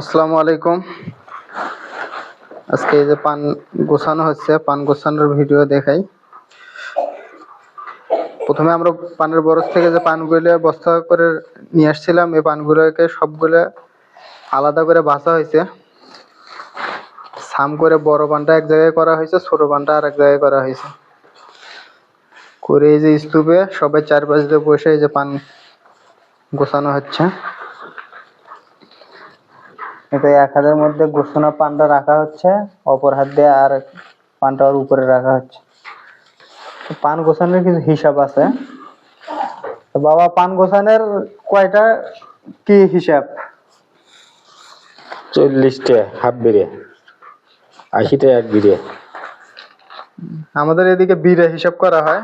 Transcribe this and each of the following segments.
আসসালামু আলাইকুম। আজকে এই যে পান গোছানো হচ্ছে, পান গোছানোর ভিডিও দেখাই। প্রথমে আমরা পানের বরজ থেকে যে পানগুলো বস্তা করে নিয়ে আসছিলাম, এই পানগুলোকে সবগুলো আলাদা করে বাছা হয়েছে। সাম করে বড় পানটা এক জায়গায় করা হয়েছে, ছোট পানটা আর এক জায়গায় করা হয়েছে। করে এই যে স্তূপে সবাই চারপাশ দিয়ে বসে এই যে পান গোছানো হচ্ছে। এটা এক হাতের মধ্যে গোছানো পানটা রাখা হচ্ছে অপর হাত দিয়ে আর পানটা ওর উপরে রাখা হচ্ছে। পান গোছানোর কিছু হিসাব আছে। বাবা পান গোছানোর কয়টা কি হিসাব? চল্লিশটা হাফ বিড়ে। আশিটা এক বিড়ে। আমাদের এদিকে বিড়ে হিসাব করা হয়।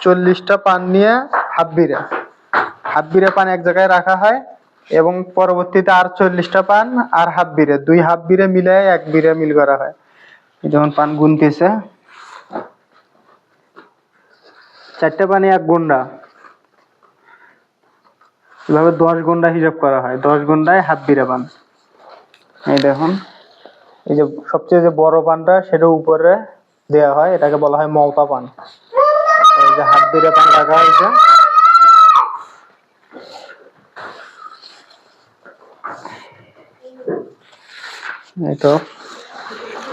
চল্লিশটা পান নিয়ে হাফ বিড়ে। হাফ বিড়ে পান এক জায়গায় রাখা হয় এবং পরবর্তীতে আর চল্লিশটা পান, আর হাফ বিড়ে। দুই হাফ বিড়ে মিলে এক বিড়ে মিল করা হয়। যেমন পান গুনতেছে, চারটে পানি এক গুন্ডা। এভাবে দশ গুন্ডা হিসাব করা হয়। দশ গুন্ডায় হাফ বিড়ে পান। এই দেখুন, এই যে সবচেয়ে যে বড় পানটা, সেটা উপরে দেওয়া হয়। এটাকে বলা হয় মৌতা পান। এই যে হাত বিড়ে পান রাখা হয়েছে। তো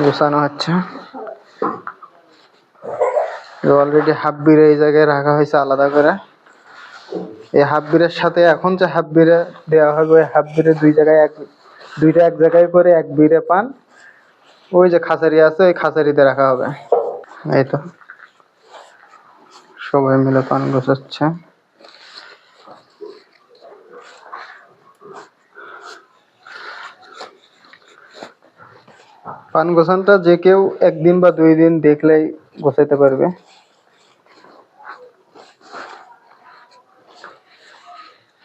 গোছানো হচ্ছে। অলরেডি হাফ বিড়ে এই জায়গায় রাখা হয়েছে আলাদা করে। এই হাফ বিড়ের সাথে এখন যে হাফ বিড়ে দেওয়া হবে, ওই হাফ বিড়ে দুই জায়গায় এক, দুইটা এক জায়গায় করে এক বিড়ে পান। ওই যে খাঁচারি আছে, ওই খাঁচারিতে রাখা হবে। এই তো সবাই মিলে পান গোছাচ্ছে। পান গোছানটা যে কেউ একদিন বা দুই দিন দেখলেই গোছাইতে পারবে।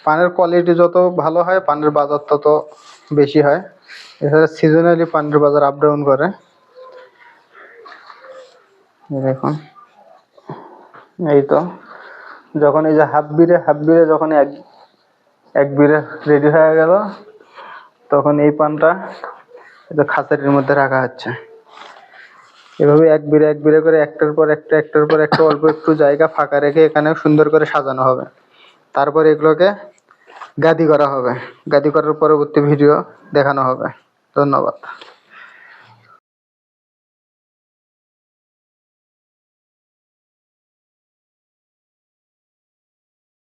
পানের কোয়ালিটি যত ভালো হয়, পানের বাজার তত বেশি হয়। এছাড়া সিজনালি পানের বাজার আপ ডাউন করে। দেখুন। এই তো। যখন এই যে হাফ বিড়ে হাফ বিড়ে যখন এক এক বিড়ে রেডি হয়ে গেল, তখন এই পানটা যে খাঁচারির মধ্যে রাখা হচ্ছে। এভাবে এক বিড়ে এক বিড়ে করে একটার পর একটা, একটার পর একটা অল্প একটু জায়গা ফাঁকা রেখে এখানে সুন্দর করে সাজানো হবে। তারপর এগুলোকে গাদি করা হবে। গাদি করার পরবর্তী ভিডিও দেখানো হবে। ধন্যবাদ।